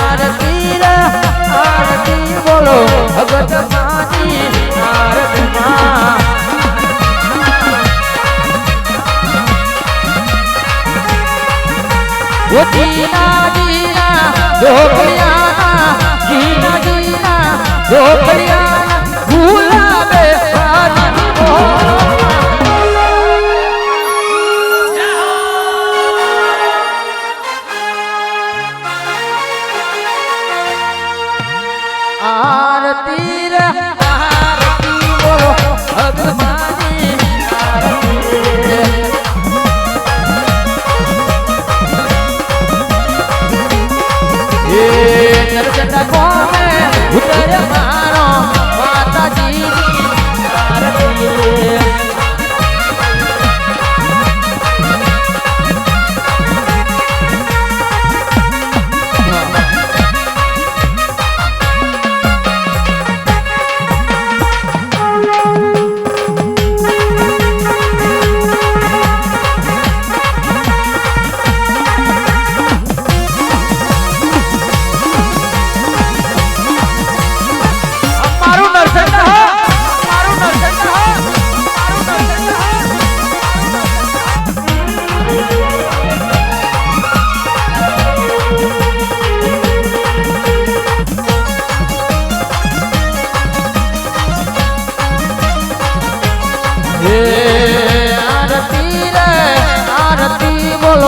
આરતી આરતી બોલો ભગત ይህን ርቅነት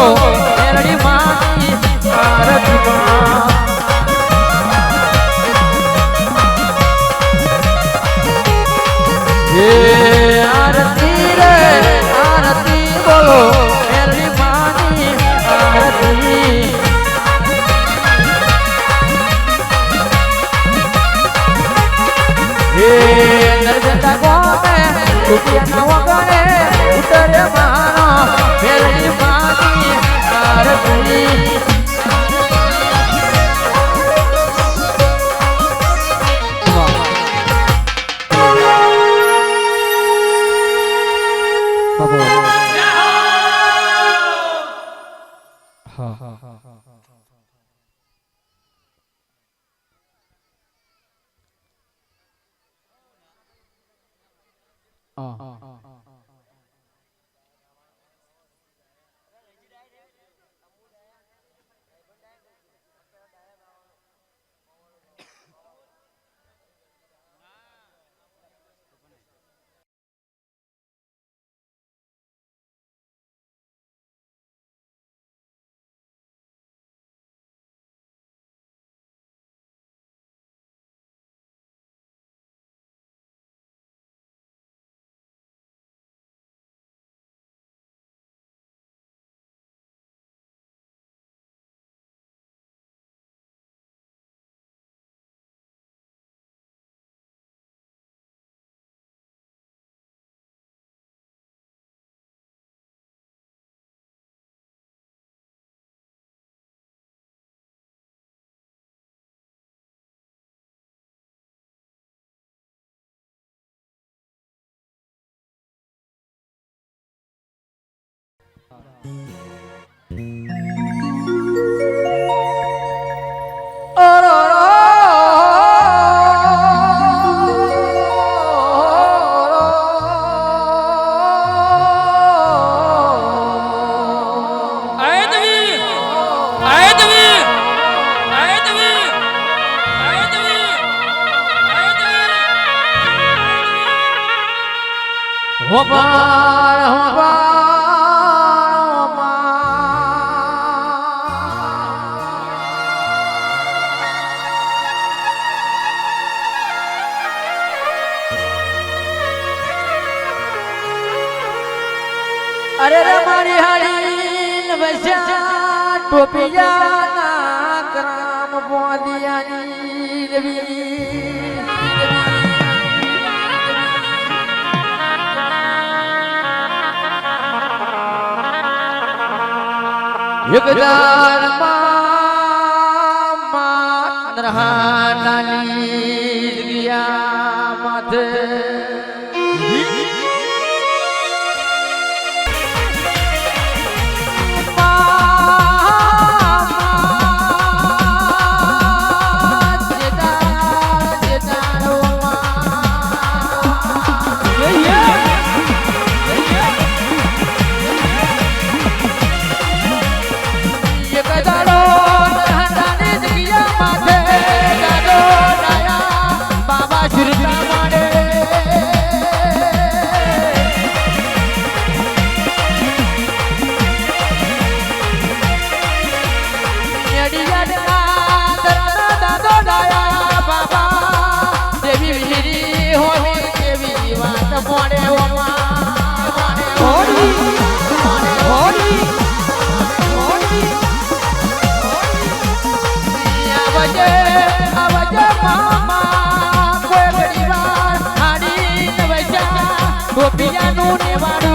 મેરડી માની આરતી માં હે આરતી રે આરતી બોલો મેરડી માની આરતી હે નરજતા ગોમે તુતિયા 啊啊啊！Opa! Opa! Opa! Opa! વસ્યા ટોપિયા ના ગ્રામ બોંદિયાની રવી માં ગોપિયાનું નેવાડું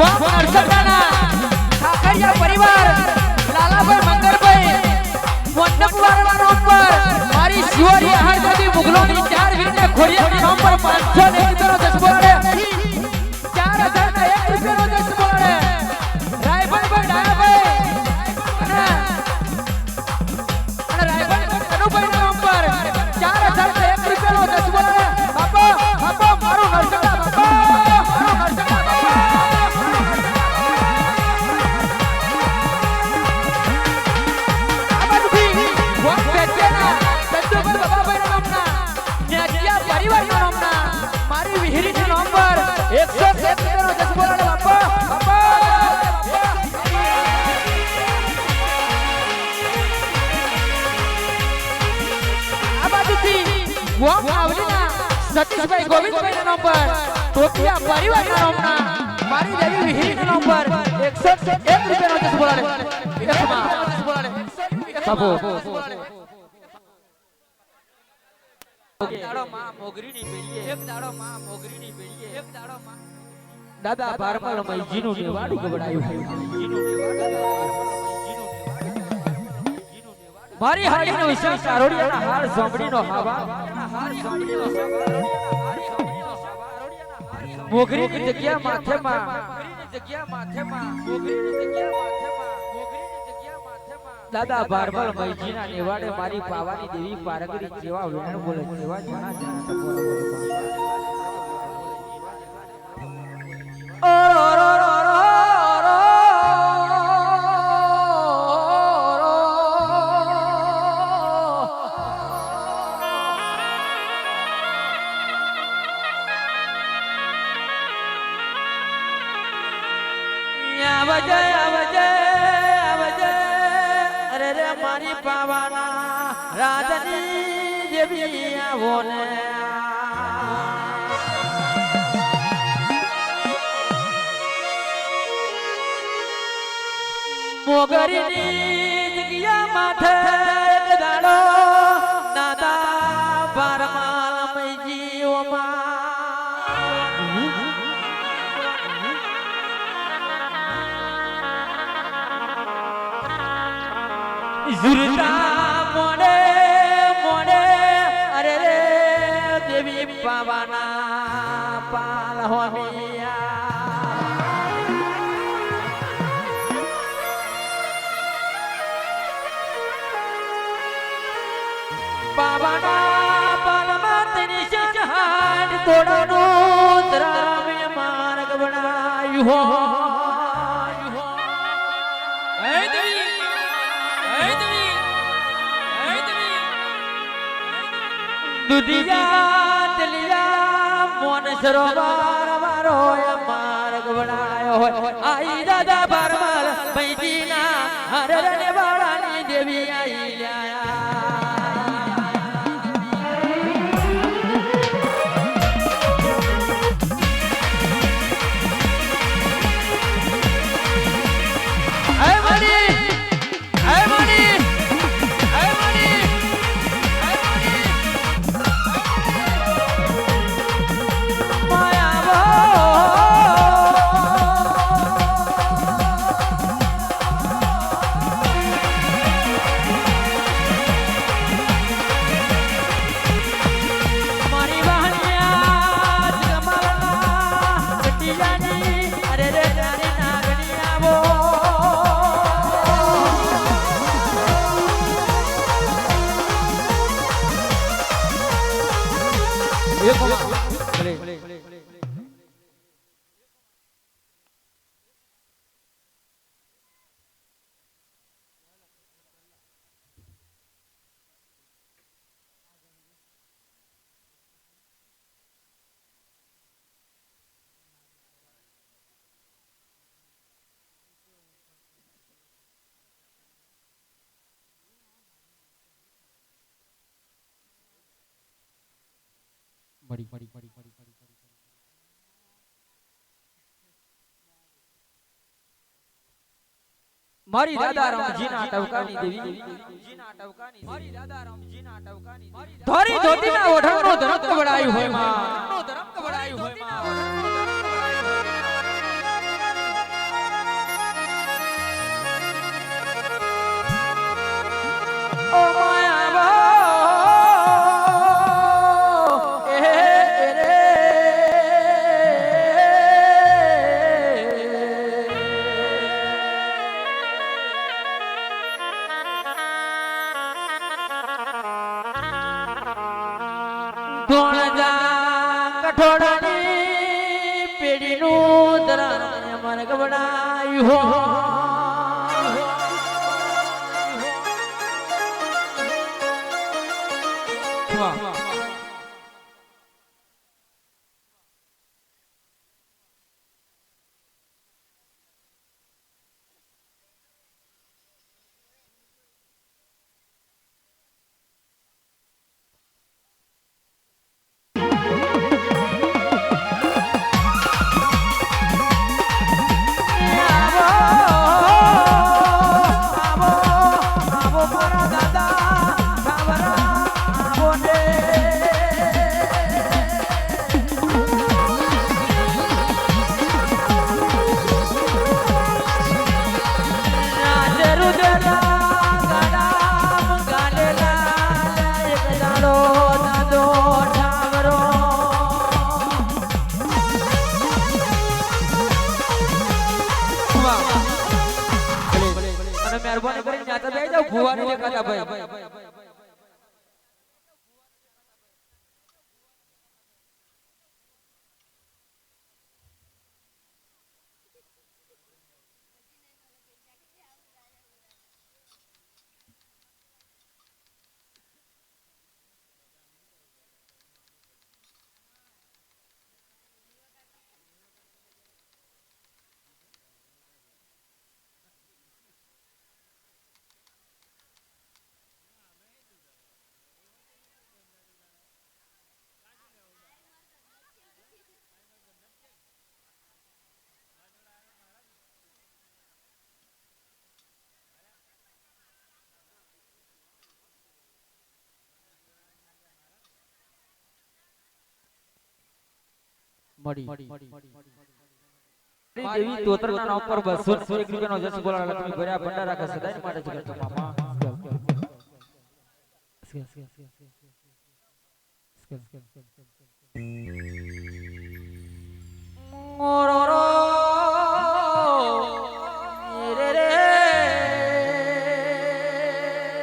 ગામ નરસંગાના ઠાકરિયા પરિવાર, લાલાભાઈ મંગળભાઈ મંડપવાળાના નામ પર મારી શિવરી આહાર દાદી મુગલોની ચાર વીરને ખોડિયાના નામ ને એક રૂપિયાનો ગોમ આવલીના સતીશભાઈ ગોવિંદભાઈના નામ પર ટોપિયા પરિવારના નામના મારી દેવી વિહિરીના નામ પર 101 રૂપિયાનો જસબો લડે એકમાં બાપુ. એક પેડીએ એક દાડો માં દાદા બારમાલ મૈજીનું નેવાડું નેવાડું મારી હાડીનો વિષય ચારોડિયાના હાર સાંભળીનો હાવા મોગરીની જગ્યા માથેમાં જગ્યા માથેમાં મોગરીની દાદા બારમાલ મૈજીના નેવાડે મારી પાવાની દેવી પારગરી જેવા વેણ બોલે જેવા જણા જણા બોલે ઓ જેવી આવો ને મોગરીની જગ્યા માથે દાડો દાદા બારમાલ મૈજી ઝુરતા દુધિયા મોન સરોવર મારો માર્ગ બનાયો હોય. આઈ દાદા પરમાલ પૈતીના હરણવાળા મળી મળી મળી મારી દાદા રામજીના ટવકાની દેવી. જીના ટવકાની મારી દાદા રામજીના ટવકાની ધરી ધોતીના ઓઢણનો ધરત વડાયું હોયમાં. ધરમ કવડાયું હોયમાં. ઓ મહેરબાની કરીને ત્યાં તો બેસી જાઓ ભુવાની ભાઈ. મળી દેવી તોતરના નામ પર 201 રૂપિયાનો જસ બોલા લક્ષ્મી ભર્યા ભંડારા કે સદાય માટે જગત મામા મોરો રો